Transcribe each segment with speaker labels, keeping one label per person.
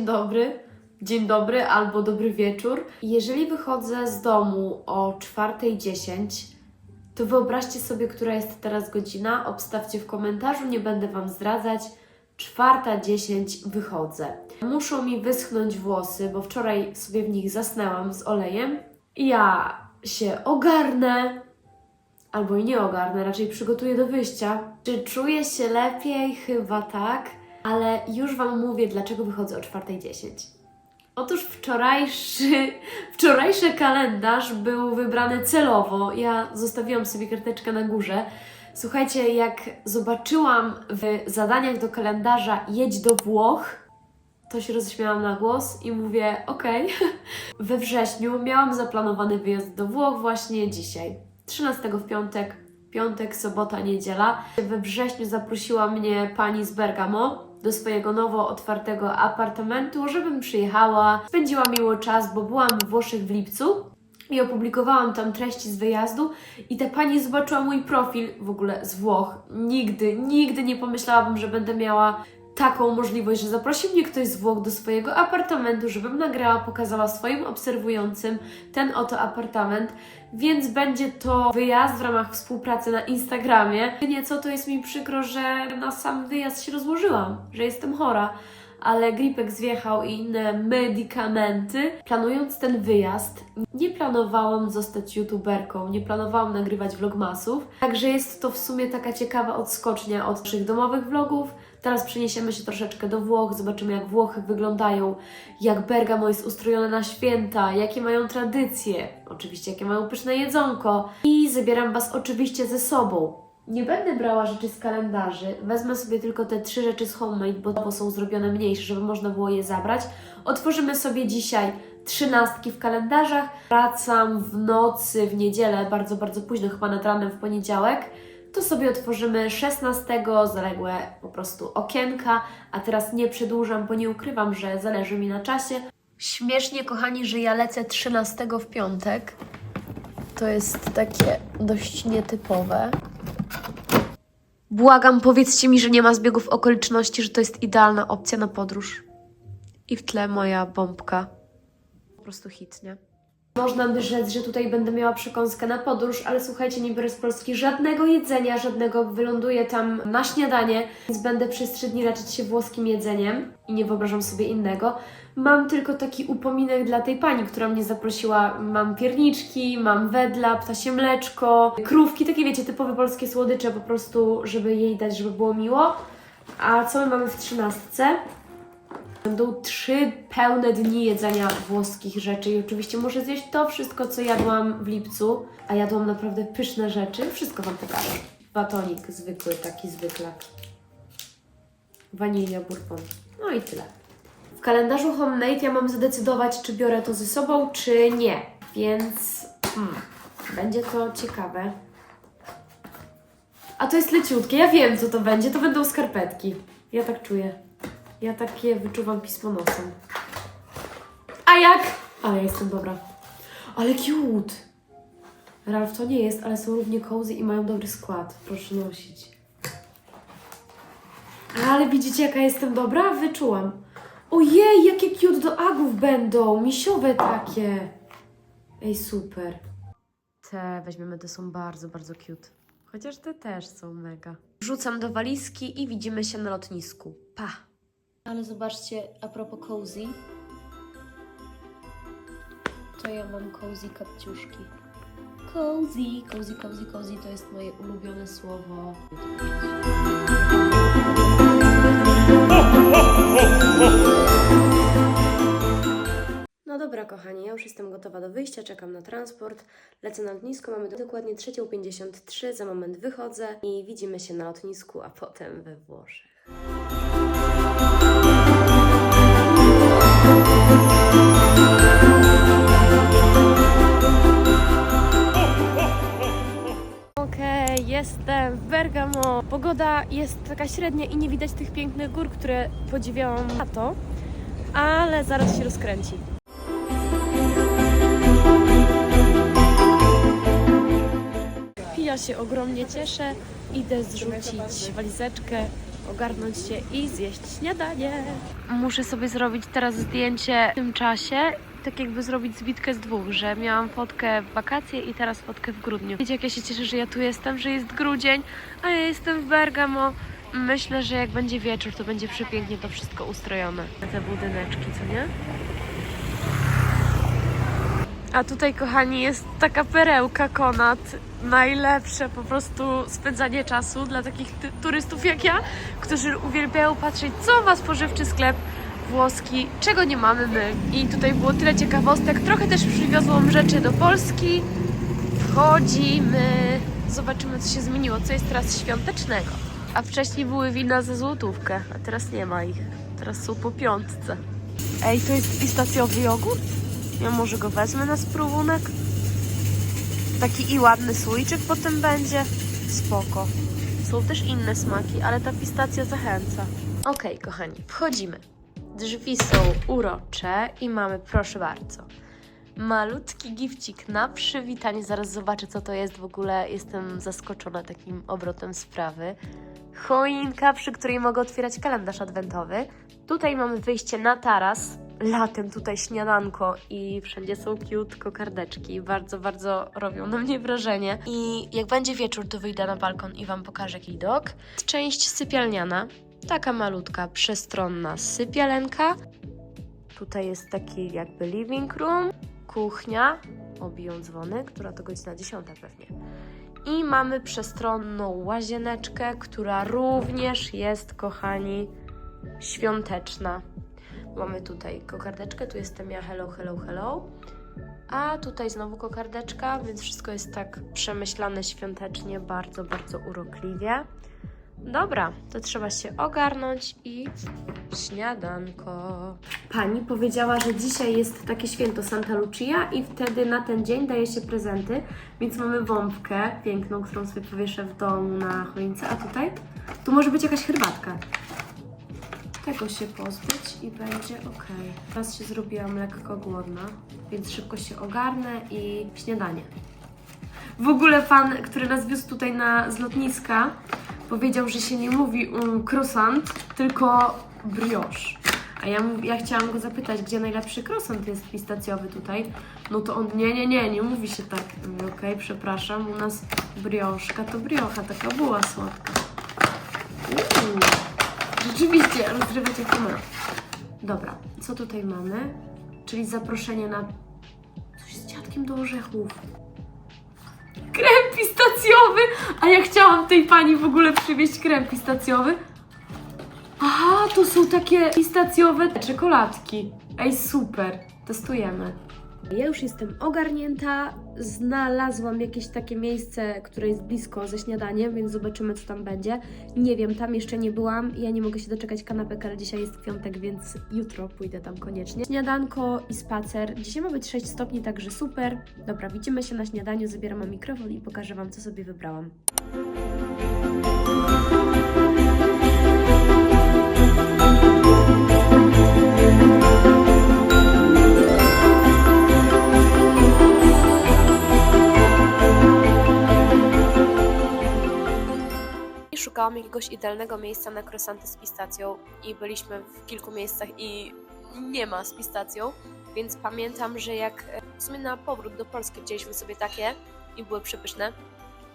Speaker 1: dzień dobry, dzień dobry albo dobry wieczór. Jeżeli wychodzę z domu o 4.10, to wyobraźcie sobie, która jest teraz godzina. Obstawcie w komentarzu, nie będę Wam zdradzać. 4.10 wychodzę. Muszą mi wyschnąć włosy, bo wczoraj sobie w nich zasnęłam z olejem. Ja się ogarnę, albo i nie ogarnę, raczej przygotuję do wyjścia. Czy czuję się lepiej? Chyba tak, ale już Wam mówię, dlaczego wychodzę o 4.10. Otóż wczorajszy, wczorajszy kalendarz był wybrany celowo. Ja zostawiłam sobie karteczkę na górze. Słuchajcie, jak zobaczyłam w zadaniach do kalendarza jedź do Włoch, to się rozśmiałam na głos i mówię, okej. We wrześniu miałam zaplanowany wyjazd do Włoch właśnie dzisiaj, 13 w piątek, piątek, sobota, niedziela. We wrześniu zaprosiła mnie pani z Bergamo do swojego nowo otwartego apartamentu, żebym przyjechała, spędziła miło czas, bo byłam we Włoszech w lipcu i opublikowałam tam treści z wyjazdu i ta pani zobaczyła mój profil w ogóle z Włoch. Nigdy, nigdy nie pomyślałabym, że będę miała taką możliwość, że zaprosi mnie ktoś z Włoch do swojego apartamentu, żebym nagrała, pokazała swoim obserwującym ten oto apartament, więc będzie to wyjazd w ramach współpracy na Instagramie. Nieco to jest mi przykro, że na sam wyjazd się rozłożyłam, że jestem chora, ale gripek zwiechał i inne medykamenty. Planując ten wyjazd, nie planowałam zostać youtuberką, nie planowałam nagrywać vlogmasów, także jest to w sumie taka ciekawa odskocznia od naszych domowych vlogów. Teraz przeniesiemy się troszeczkę do Włoch, zobaczymy jak Włochy wyglądają, jak Bergamo jest ustrojone na święta, jakie mają tradycje, oczywiście jakie mają pyszne jedzonko i zabieram Was oczywiście ze sobą. Nie będę brała rzeczy z kalendarzy, wezmę sobie tylko te trzy rzeczy z homemade, bo są zrobione mniejsze, żeby można było je zabrać. Otworzymy sobie dzisiaj trzynastki w kalendarzach. Wracam w nocy, w niedzielę, bardzo, bardzo późno, chyba nad ranem w poniedziałek to sobie otworzymy 16 zaległe po prostu okienka, a teraz nie przedłużam, bo nie ukrywam, że zależy mi na czasie. Śmiesznie, kochani, że ja lecę 13 w piątek. To jest takie dość nietypowe. Błagam, powiedzcie mi, że nie ma zbiegów okoliczności, że to jest idealna opcja na podróż. I w tle moja bombka. Po prostu hit, nie? Można by rzec, że tutaj będę miała przekąskę na podróż, ale słuchajcie, nie biorę z Polski żadnego jedzenia, żadnego wyląduję tam na śniadanie, więc będę przez trzy dni leczyć się włoskim jedzeniem i nie wyobrażam sobie innego. Mam tylko taki upominek dla tej pani, która mnie zaprosiła. Mam pierniczki, mam wedla, ptasie mleczko, krówki, takie wiecie, typowe polskie słodycze po prostu, żeby jej dać, żeby było miło. A co my mamy w trzynastce? Będą trzy pełne dni jedzenia włoskich rzeczy i oczywiście muszę zjeść to wszystko, co jadłam w lipcu, a jadłam naprawdę pyszne rzeczy. Wszystko Wam pokażę. Batonik zwykły, taki zwykle. Wanilia, bourbon. No i tyle. W kalendarzu homemade ja mam zdecydować, czy biorę to ze sobą, czy nie. Więc hmm, będzie to ciekawe. A to jest leciutkie, ja wiem co to będzie, to będą skarpetki. Ja tak czuję. Ja takie wyczuwam pismo nosem. A jak? Ale ja jestem dobra. Ale cute! Ralph to nie jest, ale są równie cozy i mają dobry skład. Proszę nosić. Ale widzicie, jaka jestem dobra? Wyczułam. Ojej, jakie cute do agów będą! Misiowe takie. Ej, super. Te weźmiemy, te są bardzo, bardzo cute. Chociaż te też są mega. Rzucam do walizki i widzimy się na lotnisku. Pa! Ale zobaczcie, a propos cozy, to ja mam cozy kapciuszki. Cozy, cozy, cozy, cozy to jest moje ulubione słowo. No dobra, kochani, ja już jestem gotowa do wyjścia, czekam na transport, lecę na lotnisko, mamy dokładnie 3.53, za moment wychodzę i widzimy się na lotnisku, a potem we Włoszech. Jestem w Bergamo. Pogoda jest taka średnia i nie widać tych pięknych gór, które podziwiałam na to, ale zaraz się rozkręci. Ja się ogromnie cieszę. Idę zrzucić walizeczkę, ogarnąć się i zjeść śniadanie. Muszę sobie zrobić teraz zdjęcie w tym czasie. Tak jakby zrobić zbitkę z dwóch, że miałam fotkę w wakacje i teraz fotkę w grudniu. Wiecie jak ja się cieszę, że ja tu jestem, że jest grudzień, a ja jestem w Bergamo. Myślę, że jak będzie wieczór, to będzie przepięknie to wszystko ustrojone. Te budyneczki, co nie? A tutaj, kochani, jest taka perełka Konat. Najlepsze po prostu spędzanie czasu dla takich turystów jak ja, którzy uwielbiają patrzeć, co ma spożywczy sklep włoski, czego nie mamy my. I tutaj było tyle ciekawostek. Trochę też przywiozłam rzeczy do Polski. Wchodzimy. Zobaczymy, co się zmieniło, co jest teraz świątecznego. A wcześniej były wina za złotówkę, a teraz nie ma ich. Teraz są po piątce. Ej, to jest pistacjowy jogurt? Ja może go wezmę na spróbunek. Taki i ładny słoiczek potem będzie. Spoko. Są też inne smaki, ale ta pistacja zachęca. Okej, kochani, wchodzimy. Drzwi są urocze i mamy, proszę bardzo, malutki gifcik na przywitanie. Zaraz zobaczę, co to jest. W ogóle jestem zaskoczona takim obrotem sprawy. Choinka, przy której mogę otwierać kalendarz adwentowy. Tutaj mamy wyjście na taras. Latem tutaj śniadanko i wszędzie są cute kokardeczki. Bardzo, bardzo robią na mnie wrażenie. I jak będzie wieczór, to wyjdę na balkon i Wam pokażę widok. Część sypialniana. Taka malutka, przestronna sypialenka. Tutaj jest taki jakby living room, kuchnia, obiją dzwony, która to godzina 10 pewnie. I mamy przestronną łazieneczkę, która również jest, kochani, świąteczna. Mamy tutaj kokardeczkę, tu jestem ja, hello, hello, hello. A tutaj znowu kokardeczka, więc wszystko jest tak przemyślane świątecznie, bardzo, bardzo urokliwie. Dobra, to trzeba się ogarnąć i śniadanko. Pani powiedziała, że dzisiaj jest takie święto Santa Lucia i wtedy na ten dzień daje się prezenty, więc mamy bombkę piękną, którą sobie powieszę w domu na choince, a tutaj? Tu może być jakaś herbatka. Tego się pozbyć i będzie ok. Teraz się zrobiłam lekko głodna, więc szybko się ogarnę i śniadanie. W ogóle pan, który nas wiózł tutaj na, z lotniska, powiedział, że się nie mówi um, croissant, tylko brioche. A ja, ja chciałam go zapytać, gdzie najlepszy croissant jest pistacjowy tutaj. No to on, nie, nie, nie, nie mówi się tak. Okej, przepraszam, u nas brioszka to briocha, taka była słodka. Uuu, rzeczywiście, rozrywacie kamerę. Dobra, co tutaj mamy? Czyli zaproszenie na coś z dziadkiem do orzechów pistacjowy, a ja chciałam tej pani w ogóle przywieźć krem pistacjowy. Aha, to są takie pistacjowe czekoladki. Ej, super, testujemy. Ja już jestem ogarnięta, znalazłam jakieś takie miejsce, które jest blisko ze śniadaniem, więc zobaczymy co tam będzie. Nie wiem, tam jeszcze nie byłam, ja nie mogę się doczekać kanapek, ale dzisiaj jest piątek, więc jutro pójdę tam koniecznie. Śniadanko i spacer. Dzisiaj ma być 6 stopni, także super. Dobra, widzimy się na śniadaniu, zabieram mikrofon i pokażę Wam, co sobie wybrałam. Szukałam jakiegoś idealnego miejsca na croissanty z pistacją i byliśmy w kilku miejscach i nie ma z pistacją, więc pamiętam, że jak e, w sumie na powrót do Polski wzięliśmy sobie takie i były przepyszne.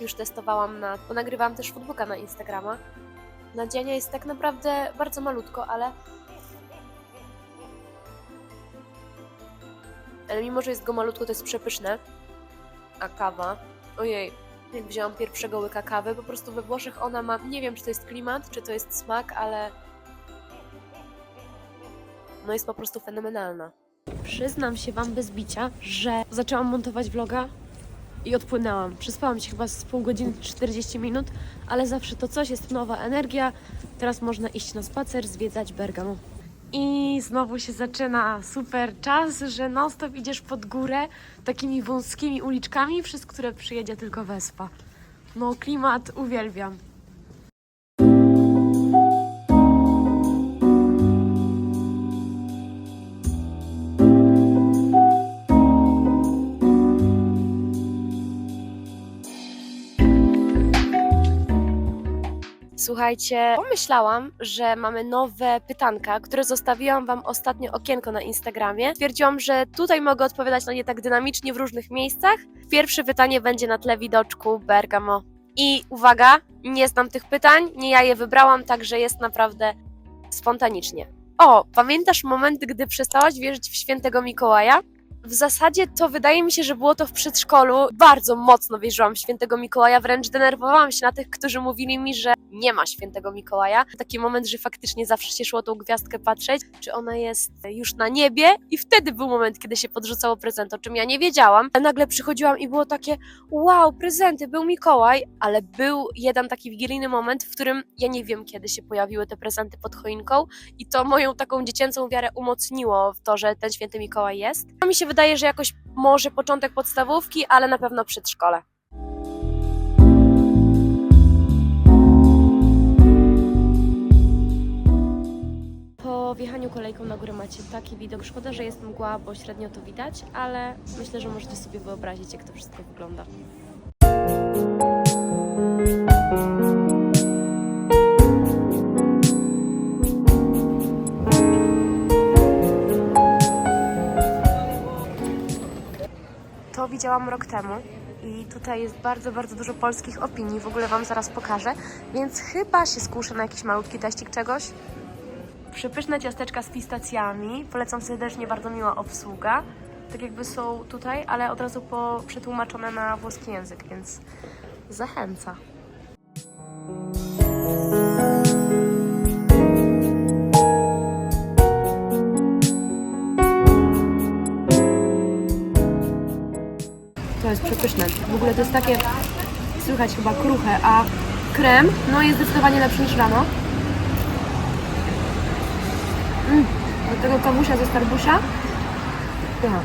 Speaker 1: Już testowałam na, bo nagrywałam też foodbooka na Instagrama. Nadzienia jest tak naprawdę bardzo malutko, ale ale mimo, że jest go malutko, to jest przepyszne. A kawa, ojej, jak wzięłam pierwszego łyka kawy, po prostu we Włoszech ona ma, nie wiem czy to jest klimat, czy to jest smak, ale no jest po prostu fenomenalna. Przyznam się Wam bez bicia, że zaczęłam montować vloga i odpłynęłam. Przespałam się chyba z pół godziny, 40 minut, ale zawsze to coś, jest nowa energia. Teraz można iść na spacer, zwiedzać Bergamo. I znowu się zaczyna super czas, że non-stop idziesz pod górę takimi wąskimi uliczkami, przez które przyjedzie tylko wespa. No klimat uwielbiam.
Speaker 2: Słuchajcie, pomyślałam, że mamy nowe pytanka, które zostawiłam Wam ostatnio okienko na Instagramie. Stwierdziłam, że tutaj mogę odpowiadać na nie tak dynamicznie w różnych miejscach. Pierwsze pytanie będzie na tle widoczku Bergamo. I uwaga, nie znam tych pytań, nie ja je wybrałam, także jest naprawdę spontanicznie. O, pamiętasz moment, gdy przestałaś wierzyć w świętego Mikołaja? W zasadzie to wydaje mi się, że było to w przedszkolu. Bardzo mocno wierzyłam w świętego Mikołaja, wręcz denerwowałam się na tych, którzy mówili mi, że nie ma świętego Mikołaja. Taki moment, że faktycznie zawsze się szło tą gwiazdkę patrzeć, czy ona jest już na niebie i wtedy był moment, kiedy się podrzucało prezent, o czym ja nie wiedziałam. A nagle przychodziłam i było takie wow, prezenty, był Mikołaj, ale był jeden taki wigilijny moment, w którym ja nie wiem, kiedy się pojawiły te prezenty pod choinką i to moją taką dziecięcą wiarę umocniło w to, że ten święty Mikołaj jest. To mi się wydaje, że jakoś może początek podstawówki, ale na pewno przedszkole. Po wjechaniu kolejką na górę macie taki widok. Szkoda, że jest mgła, bo średnio to widać, ale myślę, że możecie sobie wyobrazić, jak to wszystko wygląda. Widziałam rok temu i tutaj jest bardzo, bardzo dużo polskich opinii. W ogóle Wam zaraz pokażę, więc chyba się skuszę na jakiś malutki teścik czegoś. Przepyszne ciasteczka z pistacjami. Polecam serdecznie, bardzo miła obsługa. Tak jakby są tutaj, ale od razu po przetłumaczone na włoski język, więc zachęca. Jest przepyszne. W ogóle to jest takie, słychać chyba kruche, a krem no jest zdecydowanie lepszy niż rano. Mm, do tego kawusia ze Starbusia. Ja.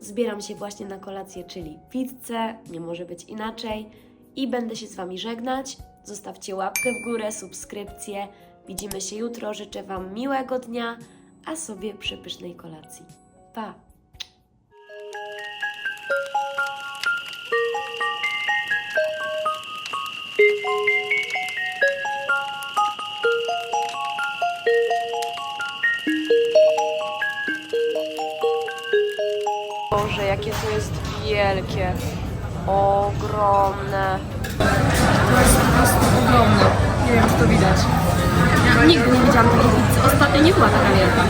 Speaker 2: Zbieram się właśnie na kolację, czyli pizzę, nie może być inaczej. I będę się z Wami żegnać. Zostawcie łapkę w górę, subskrypcję. Widzimy się jutro. Życzę Wam miłego dnia, a sobie przepysznej kolacji. Pa! Jakie to jest wielkie, ogromne.
Speaker 1: Ogromne. Nie wiem, czy to widać. Ja nigdy nie widziałam takiej pizzy. Ostatnio nie była taka wielka.